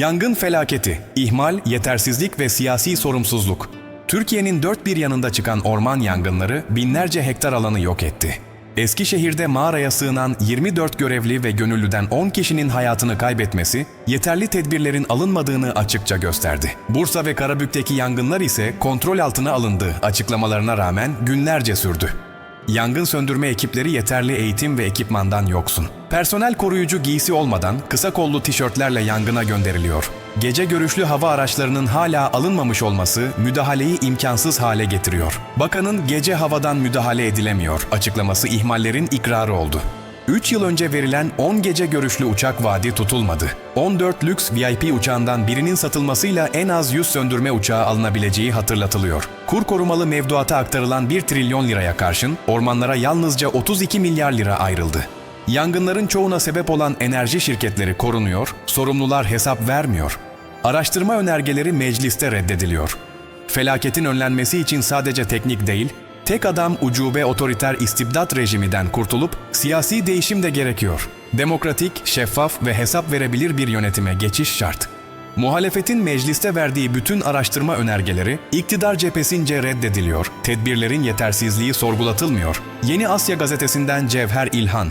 Yangın felaketi, ihmal, yetersizlik ve siyasi sorumsuzluk. Türkiye'nin dört bir yanında çıkan orman yangınları binlerce hektar alanı yok etti. Eskişehir'de mağaraya sığınan 24 görevli ve gönüllüden 10 kişinin hayatını kaybetmesi, yeterli tedbirlerin alınmadığını açıkça gösterdi. Bursa ve Karabük'teki yangınlar ise kontrol altına alındı açıklamalarına rağmen günlerce sürdü. Yangın söndürme ekipleri yeterli eğitim ve ekipmandan yoksun. Personel koruyucu giysi olmadan kısa kollu tişörtlerle yangına gönderiliyor. Gece görüşlü hava araçlarının hala alınmamış olması müdahaleyi imkansız hale getiriyor. Bakanın gece havadan müdahale edilemiyor açıklaması ihmallerin ikrarı oldu. 3 yıl önce verilen 10 gece görüşlü uçak vaadi tutulmadı. 14 lüks VIP uçağından birinin satılmasıyla en az 100 söndürme uçağı alınabileceği hatırlatılıyor. Kur korumalı mevduata aktarılan 1 trilyon liraya karşın ormanlara yalnızca 32 milyar lira ayrıldı. Yangınların çoğuna sebep olan enerji şirketleri korunuyor, sorumlular hesap vermiyor. Araştırma önergeleri mecliste reddediliyor. Felaketin önlenmesi için sadece teknik değil, tek adam ucube otoriter istibdat rejiminden kurtulup siyasi değişim de gerekiyor. Demokratik, şeffaf ve hesap verebilir bir yönetime geçiş şart. Muhalefetin mecliste verdiği bütün araştırma önergeleri iktidar cephesince reddediliyor, tedbirlerin yetersizliği sorgulatılmıyor. Yeni Asya gazetesinden Cevher İlhan,